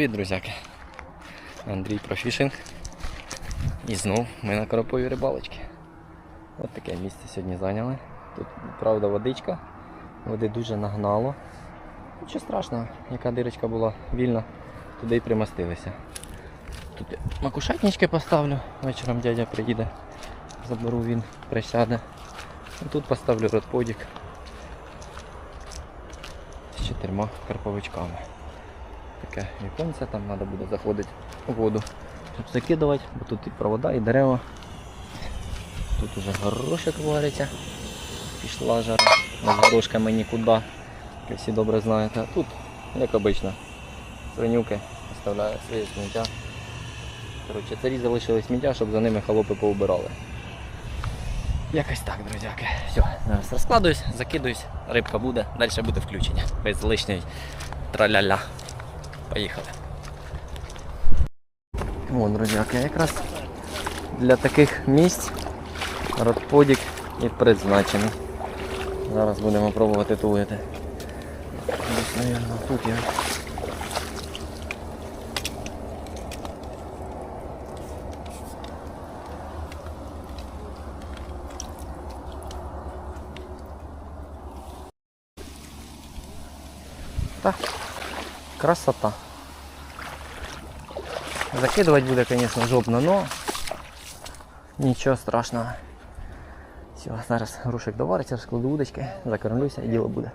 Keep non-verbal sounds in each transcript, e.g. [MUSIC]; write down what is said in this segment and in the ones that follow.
Привіт, друзяки! Андрій Профішинг. І знов ми на короповій рибалочці. От таке місце сьогодні зайняли. Тут, правда, водичка. Води дуже нагнало. Нічого страшного, яка дирочка була вільна, туди й примостилися. Тут макушатнички поставлю, вечором дядя приїде, заберу він, присяде. Тут поставлю родподік з чотирма карповичками таке віконце, там треба буде заходити у воду, щоб закидувати, бо тут і провода, і дерева. Тут уже горошок вариться. Пішла жара. З горошками нікуди, як всі добре знаєте. А тут, як обично, свинюки оставляють своє сміття. Коротше, царі залишили сміття, щоб за ними холопи поубирали. Якось так, друзяки. Все, зараз розкладуюсь, закидуюсь, рибка буде, далі буде включення. Без лишньої траля-ля. Поїхали. О, друзяки, якраз для таких місць родподік і призначений. Зараз будемо пробувати тулити. Десь, наверно, тут я. Так, красота. Закидывать буде, конечно, жопно, но нічого страшного. Все, зараз грушик довариться, розкладу удочки, закормлюся і діло буде.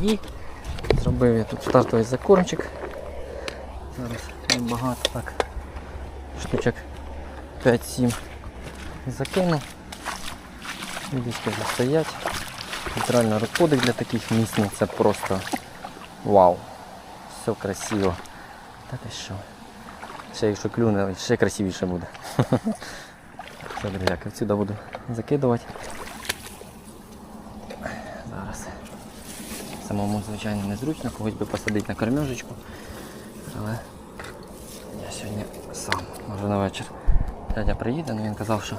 Удочки. Зробив я тут стартовий закормчик. Зараз небагато так. Штучок 5-7 закину. Удочки вже стоять. Реально розходик для таких місць, ну, це просто вау. Все красиво. Та ти що? Ще якщо клюне, ще красивіше буде. Все, друзяки, отсюди буду закидувати. Зараз. Самому, звичайно, незручно, когось би посадити на кормежечку. Але я сьогодні сам, може на вечір. Дядя приїде, але він казав, що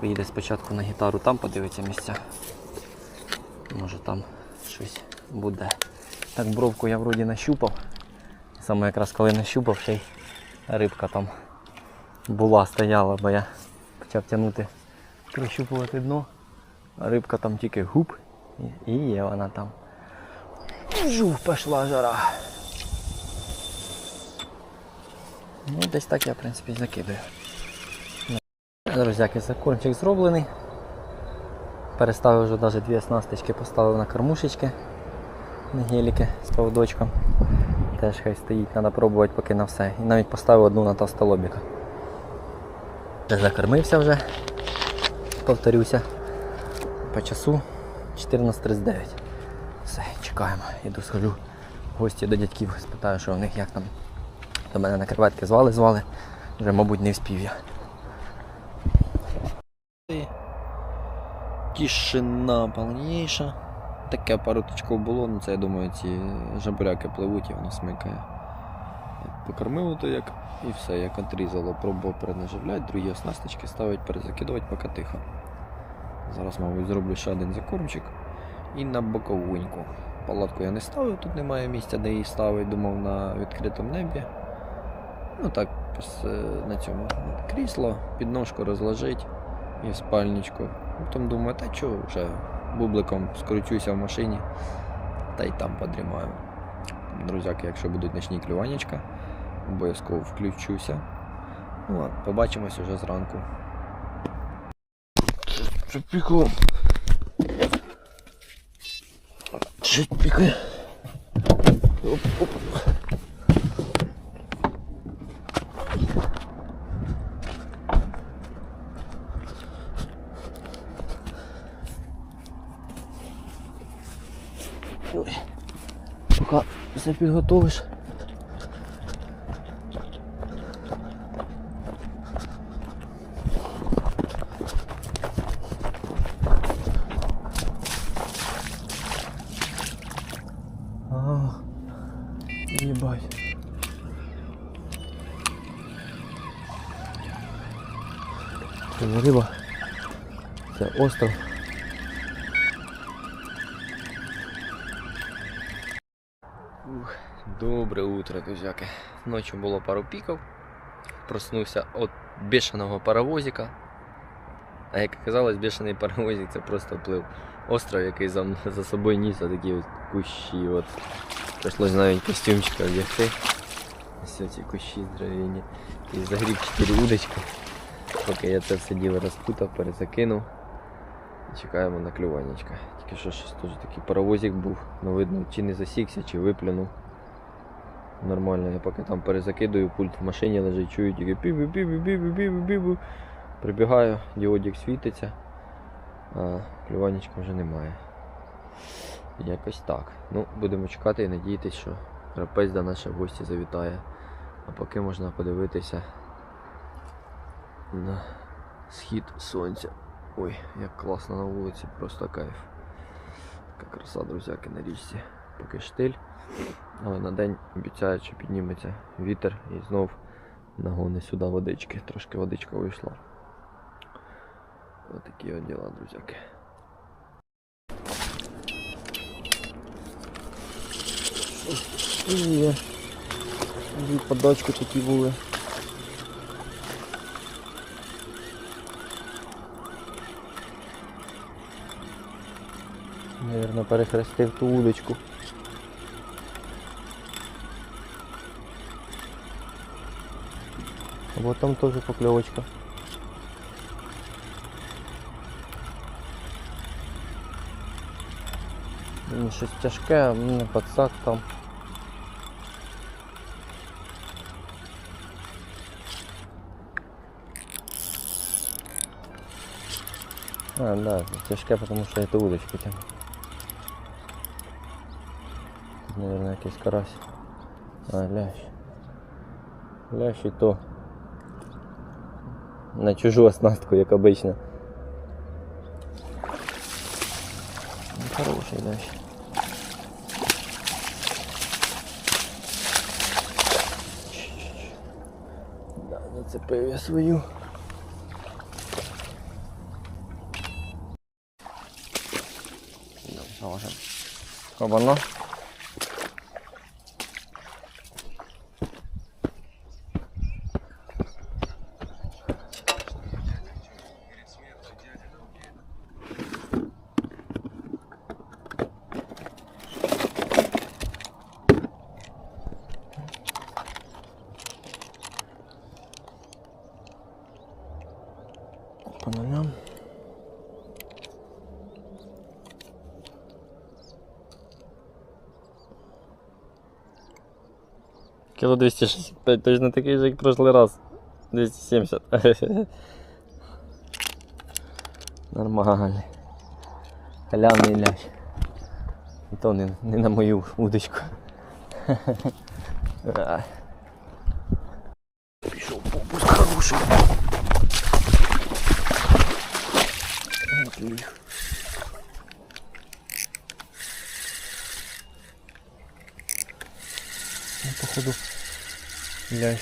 поїде спочатку на гітару, там подивиться місця. Може там щось буде. Так, бровку я вроді нащупав. Саме якраз коли нащупав, ще й рибка там була, стояла, бо я почав тягнути, прищупувати дно. А рибка там тільки губ і є вона там. Жух, пішла жара. Ну, десь так я, в принципі, закидаю. Друзяки, закормчик зроблений. Переставив вже навіть дві оснасточки, поставив на кормушечки на геліки з поводочком. Теж хай стоїть, треба пробувати поки на все. І навіть поставив одну на товстолобіка. Закормився вже, повторюся. По часу 14.39. Чекаємо. Іду схожу в гості до дядьків, спитаю, що у них як там. До мене на креветки звали, звали. Вже, мабуть, не вспів я. Тишина повніша. Таке пару точков було, ну це я думаю, ці жабуряки пливуть і воно смикає. Покормило то як і все, як отрізало, пробував перенаживляти, другі оснасточки ставить, перезакидувати поки тихо. Зараз, мабуть, зроблю ще один закормчик і на боковуньку. Палатку я не ставив, тут немає місця, де її ставити, думав на відкритому небі. Ну так, е, на цьому крісло, підножку розложить і в спальничку. Потім думаю, та чого вже бубликом скручуся в машині та й там подрімаю. Друзяки, якщо будуть ночні клюванечка, обов'язково включуся. Ну, а побачимось уже зранку. Піку. Чуть пікає. Оп, оп. Ой. Поки все підготовиш. А, ебать. Це риба. Це остров. Ух, добре утро, друзяки. Ночі було пару піків. Проснувся від бешеного паровозика. А як оказалось, бешений паровозик це просто плив остров, який за, за собою ніс такі от кущі. От. Прийшлось навіть костюмчика вдягти. Ось ці кущі здоровенні. І загріб 4 удочки. Поки я це все діло розпутав, перезакинув. І чекаємо на клюванечка. Тільки що щось теж такий паровозик був. Ну видно, чи не засікся, чи виплюнув. Нормально, я поки там перезакидую, пульт в машині лежить, чую тільки пібу Прибігаю, діодик світиться, а клюванечка вже немає. Якось так. Ну, будемо чекати і надіятися, що трапець до нас в гості завітає. А поки можна подивитися на схід сонця. Ой, як класно на вулиці, просто кайф. Така краса, друзяки, на річці. Поки штиль. Але на день обіцяють, що підніметься вітер і знов нагони сюди водички. Трошки водичка вийшла. Ось такі от діла, друзяки. Дві подачки такі були. Наверно, перехрестив ту удочку. Вот там тоже поклевочка. М, Щось тяжке, а мене подсак там. А, да, тяжке, потому что это удочка тяну. Наверное, якийсь карась. А, лящ. Лящ і то. На чужу оснастку, як обично. Ну, хороший лящ. Да, зацепив я свою. Ну, Можем. Обано. нулям. Кіло 265, точно такий же, як прошлий раз. 270. [LAUGHS] Нормальний. Халявний лящ. І то не, не на мою удочку. [LAUGHS] Пішов попуск хороший. Отлих. Ну, походу, лящ.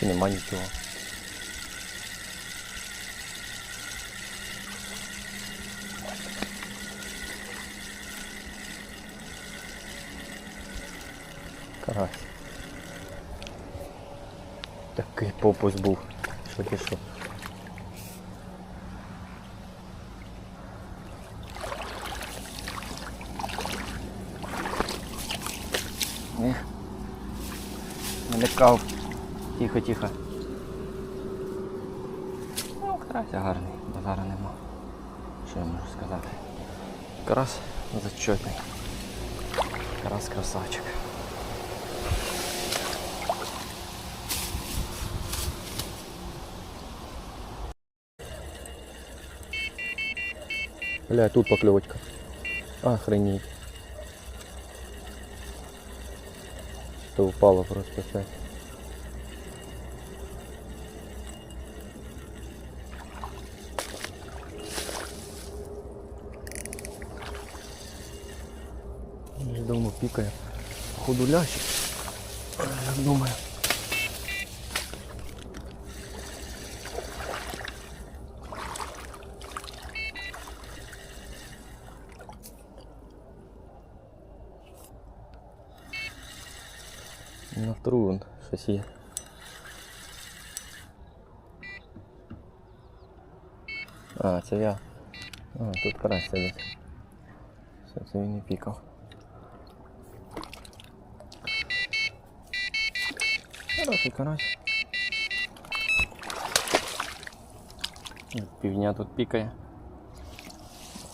Чи нема нічого? Карась. Такий попус був. Що ти що? Не. Налякав. Тихо, тихо. Ну, карася гарний, базара нема. Що я можу сказати? Карась зачетний. Карась красавчик. Бля, тут поклевочка. Охренеть. Что упало просто. Я давно пикает. Походу лящик. Я думаю. На вторую вон щось є. А, це я. А, тут карась сидить. Все, це він не пікав. Хороший карась. Півдня тут пікає.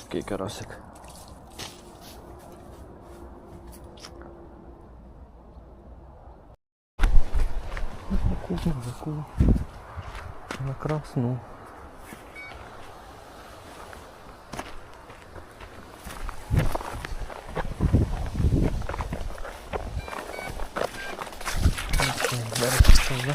Такий карасик. Акулу, акулу. На красну. Окей, зараз пішов, да?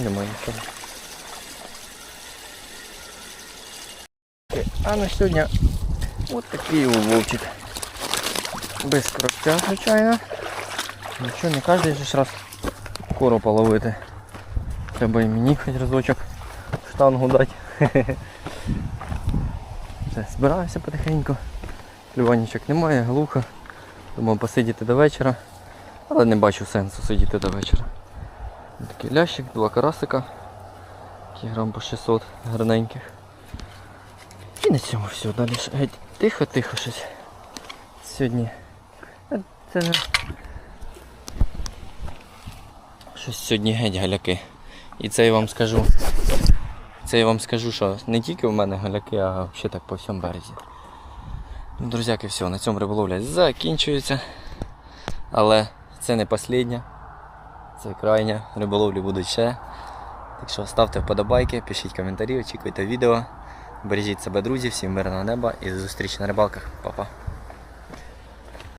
Немає нічого. А на сьогодні от такий вовчик. Без кроптя, звичайно. Нічого, не кожен же раз коропа ловити. Треба і мені хоч разочок штангу дати. [LAUGHS] Все, збираюся потихеньку. Клюванічок немає, глухо. Думав посидіти до вечора. Але не бачу сенсу сидіти до вечора. Такий лящик, два карасика. Кілограм по 600 гарненьких. І на цьому все. Далі геть тихо-тихо щось. Сьогодні. е, Це. Щось сьогодні геть галяки. І це я вам скажу. Це я вам скажу, що не тільки в мене галяки, а взагалі так по всьому березі. Ну, друзяки, все, на цьому риболовля закінчується. Але це не остання. Це крайня. Риболовлі будуть ще. Так що ставте вподобайки, пишіть коментарі, очікуйте відео. Бережіть себе, друзі, всім мирного неба і до зустрічі на рибалках. Па-па.